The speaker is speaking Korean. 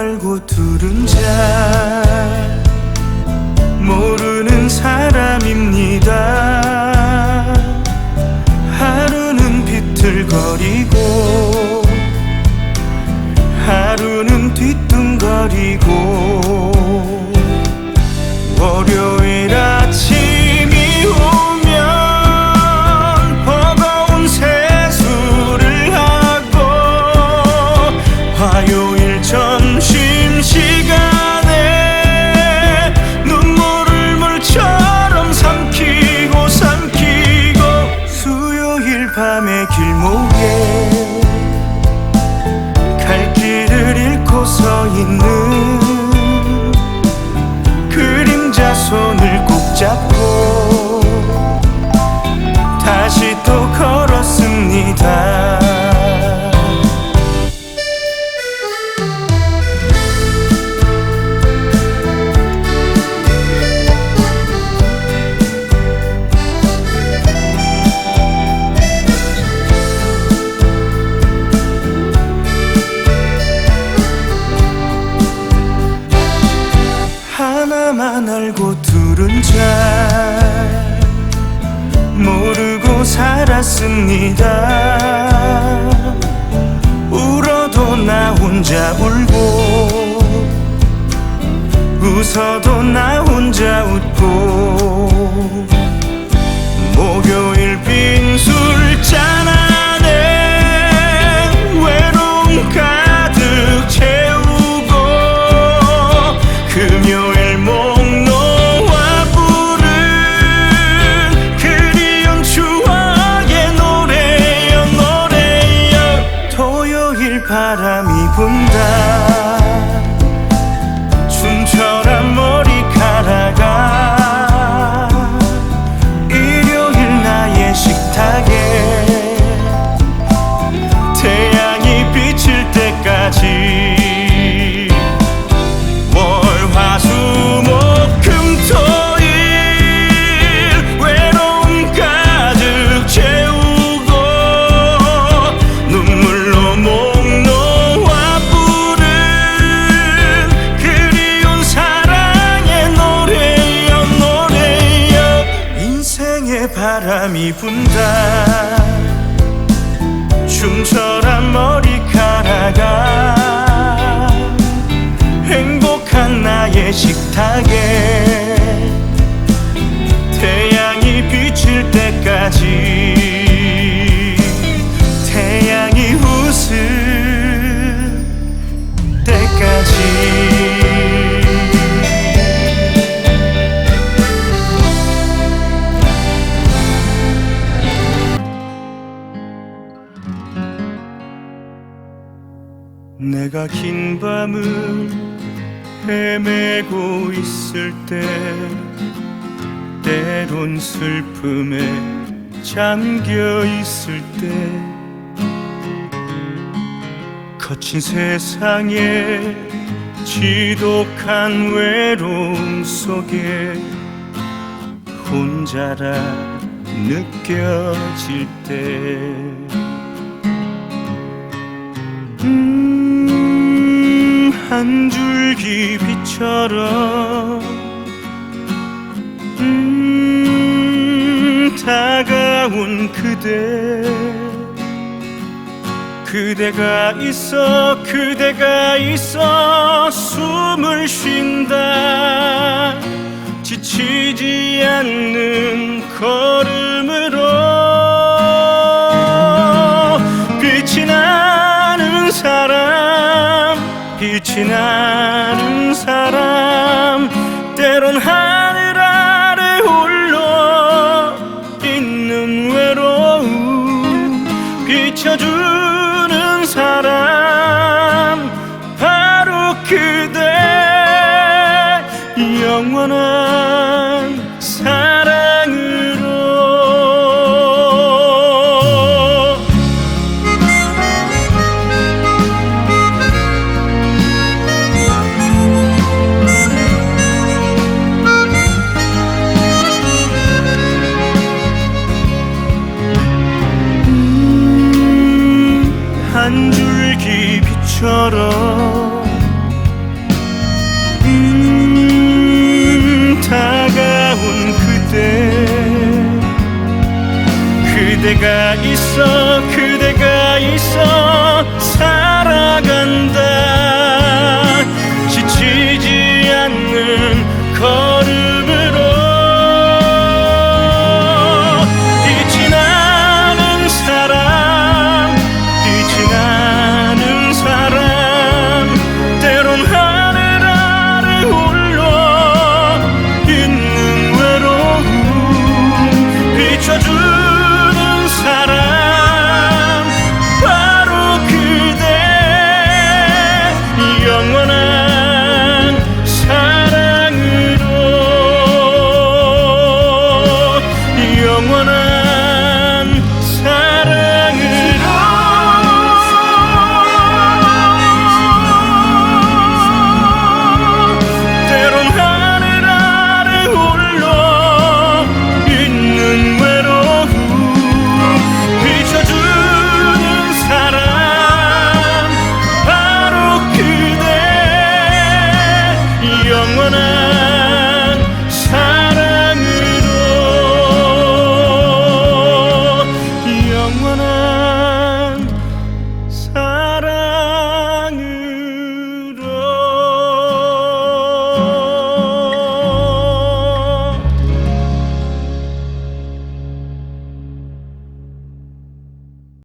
알고 두른 자. 모르 않습니다. 울어도 나 혼자 울고 웃어도 나 혼자 웃고. 깊은 달 춤춰 내가 긴 밤을 헤매고 있을 때 때론 슬픔에 잠겨 있을 때 거친 세상에 지독한 외로움 속에 혼자라 느껴질 때 음. 한 줄기 빛처럼. 음, 다가온 그대. 그대가 있어 그대가 있어. 숨을 쉰다. 지치지 않는 someone 그대가 있어 그대가 있어 살아간다. 지치지 않는 걸음. someone else.